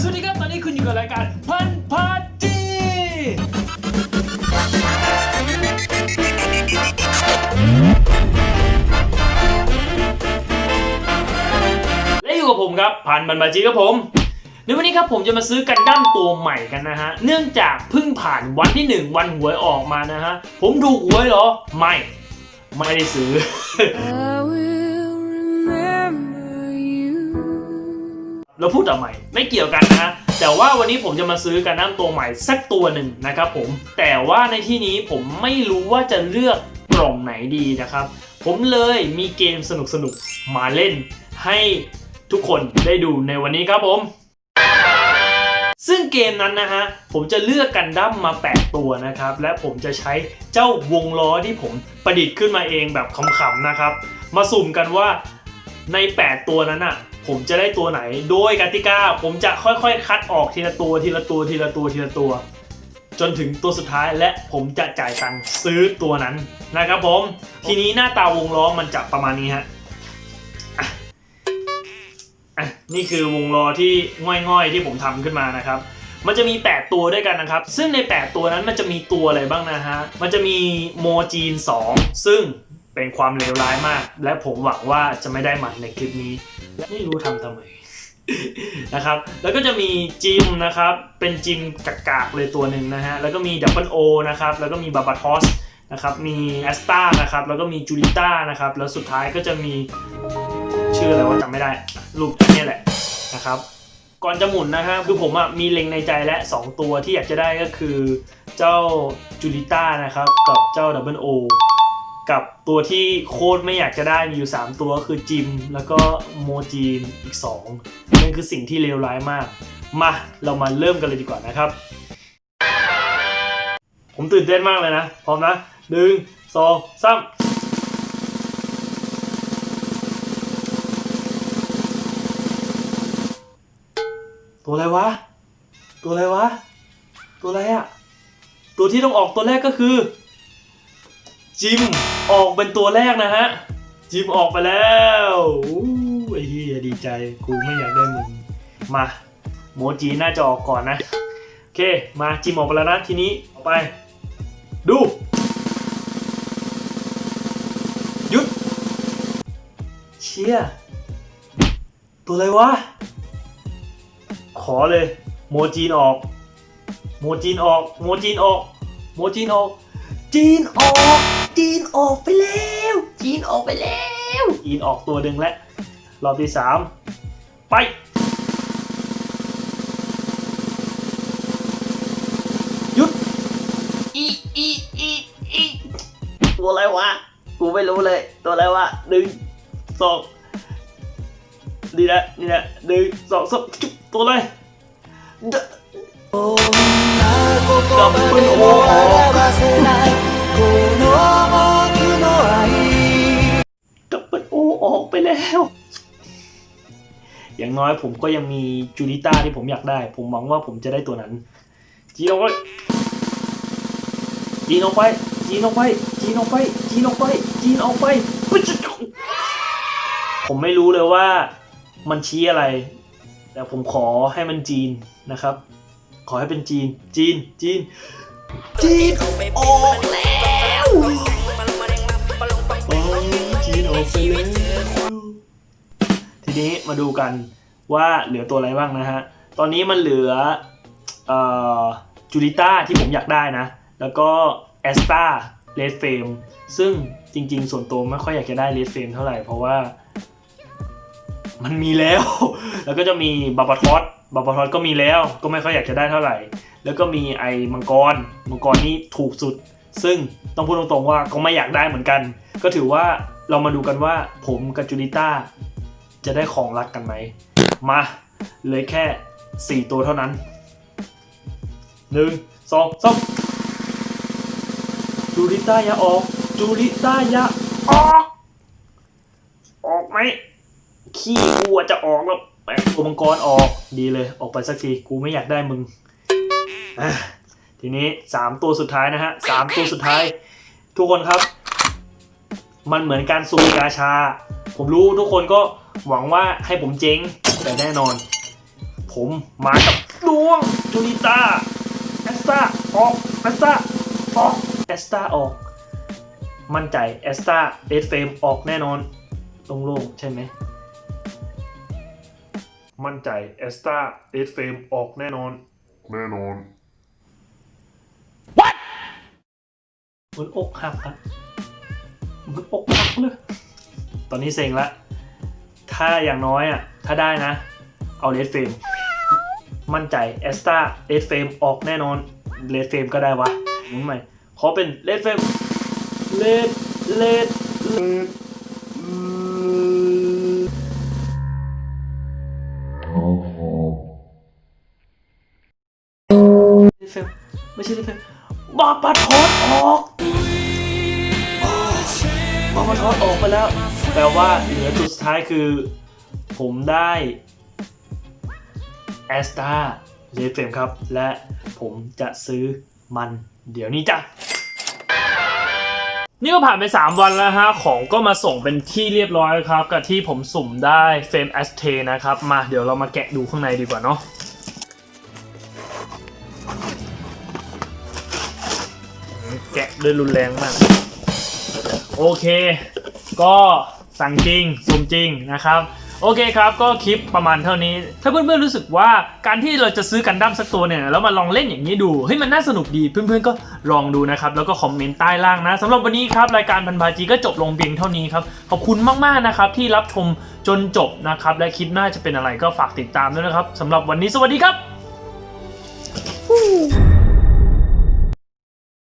สวัสดีครับ ตอนนี้คุณอยู่กับรายการพันพาจีและอยู่กับผมครับ พันบันบาจีครับผม ในวันนี้ครับผมจะมาซื้อกันดั้มตัวใหม่กันนะฮะ เนื่องจากเพิ่งผ่านวันที่ 1 วันหวยออกมานะฮะ ผมถูกหวยเหรอ ไม่ ไม่ได้ซื้อ เราพูดต่อใหม่ไม่เกี่ยวกันนะฮะแต่ว่าวันนี้ผมจะมาซื้อกันดั้มตัวใหม่สักตัวหนึ่งนะครับผมแต่ว่าในที่นี้ผมไม่รู้ว่าจะเลือกกล่องไหนดีนะครับ ผมเลยมีเกมสนุกๆมาเล่นให้ทุกคนได้ดูในวันนี้ครับผม ซึ่งเกมนั้นนะฮะ ผมจะเลือกกันดั้มมา 8 ตัวนะครับ และผมจะใช้เจ้าวงล้อที่ผมประดิษฐ์ขึ้นมาเองแบบขำๆนะครับ มาสุ่มกันว่าใน 8 ตัวนั้นอะ ผมจะได้ตัวไหน โดยกติกาผมจะค่อยๆ คัดออกทีละตัวทีละตัวทีละตัวทีละตัว จนถึงตัวสุดท้ายและผมจะจ่ายตังค์ซื้อตัวนั้นนะครับผม ทีนี้หน้าตาวงล้อมันจะประมาณนี้ฮะนี่คือวงล้อที่ง่อยๆที่ผมทำขึ้นมานะครับ มันจะมี 8 ตัวด้วยกันนะครับ ซึ่งใน 8 ตัวนั้นมันจะมีตัวอะไรบ้างนะฮะ มันจะมีโมจีน 2 ซึ่งเป็นความเลวร้ายมาก และผมหวังว่าจะไม่ได้มันในคลิปนี้ ไม่รู้ทำทำไมนะครับ แล้วก็จะมีจิมนะครับ เป็นจิมกากๆเลยตัวหนึ่งนะฮะ แล้วก็มีดับเบิลโอนะครับ แล้วก็มีบาบาทอสนะครับ มีแอสตานะครับ แล้วก็มีจูริต้านะครับ แล้วสุดท้ายก็จะมีชื่ออะไรว่าจำไม่ได้ รูปนี่แหละนะครับ ก่อนจะหมุนนะฮะ คือผมอะมีเล็งในใจและ2ตัวที่อยากจะได้ก็คือเจ้าจูลิต้านะครับ กับเจ้าดับเบิลโอ กับตัวที่โคตรไม่อยากจะได้มีอยู่ 3 ตัวก็คือจิม แล้วก็โมจีนอีก 2 นั่นคือสิ่งที่เลวร้ายมาก มาเรามาเริ่มกันเลยดีกว่านะครับ ผมตื่นเต้นมากเลยนะ พร้อมนะหนึ่งสองสามตัวอะไรวะ ตัวอะไรวะ ตัวอะไรอะตัวที่ต้องออกตัวแรกก็คือ จิม ออกเป็นตัวแรกนะฮะ จิมออกไปแล้วอู้ไอ้เหี้ยดีใจกูไม่อยากได้มึงมาโมจีน่าจะออกก่อนนะโอเคมาจิมออกไปแล้วนะทีนี้ออกไป ดูหยุดเชี่ยตัวอะไรวะ ขอเลย โมจีนออก โมจีนออก โมจีนออก โมจีนออก จีนออก จีนออกไปแล้ว จีนออกไปแล้ว จีนออกตัวหนึ่งแล้ว รอบที่สามไปหยุดอีอีอีอีตัวอะไรวะ กูไม่รู้เลย ตัวอะไรวะหนึ่งสองดีนะนี่นะหนึ่งสองสามจุ๊บตัวอะไรดับเบิลโอ ออกไปแล้ว อย่างน้อยผมก็ยังมีจูนิต้าที่ผมอยากได้ ผมหวังว่าผมจะได้ตัวนั้น จีนออกไปจีนออกไปจีนออกไปจีนออกไปจีนออกไปจีนออกไป ผมไม่รู้เลยว่ามันชี้อะไร แต่ผมขอให้มันจีนนะครับ ขอให้เป็นจีน จีน จีน จีนออกแล้ว จีนออกไปแล้วทีนี้มาดูกันว่าเหลือตัวอะไรบ้างนะฮะ ตอนนี้มันเหลืออจูริต้าที่ผมอยากได้นะ แล้วก็แอสตาเลดเฟมซึ่งจริงๆ ส่วนตัวไม่ค่อยอยากจะได้เลดเฟมเท่าไหร่ เพราะว่า มันมีแล้ว แล้วก็จะมีบาบาทอสบาบาทอสก็มีแล้ว ก็ไม่ค่อยอยากจะได้เท่าไหร่ แล้วก็มีไอ้มังกร มังกรนี่ถูกสุด ซึ่งต้องพูดตรงๆว่าก็ไม่อยากได้เหมือนกัน ก็ถือว่า เรามาดูกันว่าผมกับจูริต้าจะได้ของรักกันไหม มาเลยแค่ 4 ตัวเท่านั้น 1 2 3จูริต้าอย่าออกจูริต้าอย่าออก ออกไหมขี้กูจะออกแล้วแปะตัวมังกรออกดีเลยออกไปสักทีกูไม่อยากได้มึง ทีนี้สามตัวสุดท้ายนะฮะสามตัวสุดท้าย ทุกคนครับ มันเหมือนการซูมกาชา ผมรู้ทุกคนก็หวังว่าให้ผมเจ๊ง แต่แน่นอนผผมมากับดวงจูนิต้าแอสตาออกแอสตาออกแอสตาออก มั่นใจแอสตาเดดเฟรมออกแน่นอนโล่งๆใช่ไหม มั่นใจแอสตาเดดเฟรมออกแน่นอน แน่นอนเหมือนอกหักอะเห มือนอกหักเลย ตอนนี้เซ็งละ ถ้าอย่างน้อยอะ ถ้าได้นะ เอาเลดเฟรมมั่นใจแอสตาเลดเฟรมออกแน่นอนเลดเฟรมก็ได้วะมุนใหม่ขอเป็นเลดเฟรมเลดเลดเลดเลดเฟมไม่ใช่เลดเฟมบาปาทอดออก พอมันทอดออกไปแล้ว แปลว่าเหลือจุดสุดท้ายคือ ผมได้แอสตาเลเฟมครับ และผมจะซื้อมันเดี๋ยวนี้จ้ะนี่ก็ผ่านไป 3 วันแล้วฮะ ของก็มาส่งเป็นที่เรียบร้อยครับ กับที่ผมสุ่มได้เฟมแอสเทนะครับ มาเดี๋ยวเรามาแกะดูข้างในดีกว่าเนาะแกะด้วยรุนแรงมาก โอเค ก็สั่งจริงสมจริงนะครับ โอเคครับ ก็คลิปประมาณเท่านี้ ถ้าเพื่อนๆรู้สึกว่าการที่เราจะซื้อกันดั้มสักตัวเนี่ยแล้วมาลองเล่นอย่างนี้ดูเฮ้ยมันน่าสนุกดีเพื่อนๆก็ลองดูนะครับ แล้วก็คอมเมนต์ใต้ล่างนะสำหรับวันนี้ครับรายการพันพาจีก็จบลงเพียงเท่านี้ครับขอบคุณมากๆนะครับที่รับชมจนจบนะครับ และคลิปหน้าจะเป็นอะไรก็ฝากติดตามด้วยนะครับสำหรับวันนี้สวัสดีครับ